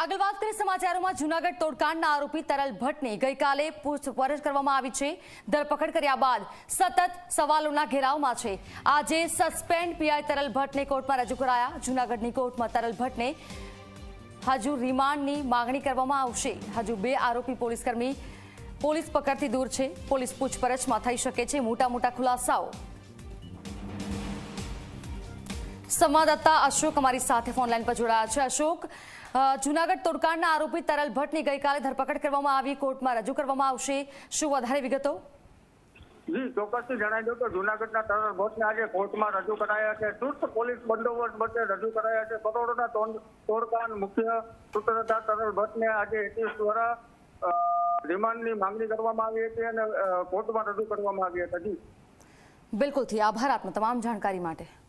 આગળ વાત કરીએ સમાચારોમાં જૂનાગઢ તોડકાંડના આરોપી તરલ ભટ્ટની ગઈકાલે પૂછપરછ કરવામાં આવી છે. ધરપકડ કર્યા બાદ સતત સવાલોના ઘેરાવમાં છે. આજે સસ્પેન્ડ પીઆઈ તરલ ભટ્ટને કોર્ટમાં રજૂ કરાયા. જૂનાગઢની કોર્ટમાં તરલ ભટ્ટને હજુ રિમાન્ડની માગણી કરવામાં આવશે. હજુ બે આરોપી પોલીસકર્મી પોલીસ પકડથી દૂર છે. પોલીસ પૂછપરછમાં થઈ શકે છે મોટા મોટા ખુલાસાઓ. સંવાદદાતા અશોક અમારી સાથે ફોનલાઈન પર જોડાયા છે. અશોક જુનાગઢ તોડકાંડના આરોપી તરલ ભટ્ટની ગઈકાલે ધરપકડ કરવામાં આવી કોર્ટમાં રજૂ કરવામાં આવશે. શું વધારે વિગતો? જી ચોક્કસથી જણાવી દઉં કે જુનાગઢના તરલ ભટ્ટને આજે કોર્ટમાં રજૂ કરાયા છે. ચુસ્ત પોલીસ બંદોબસ્ત વચ્ચે રજૂ કરાયા છે. કરોડોના તોડ- તોડકાંડ મુખ્ય સૂત્રધાર તરલ ભટ્ટને આજે એટીએસ દ્વારા રિમાન્ડની માંગણી કરવામાં આવી હતી અને કોર્ટમાં રજૂ કરવામાં આવી હતી. બિલકુલથી આભાર આપનો તમામ જાણકારી માટે.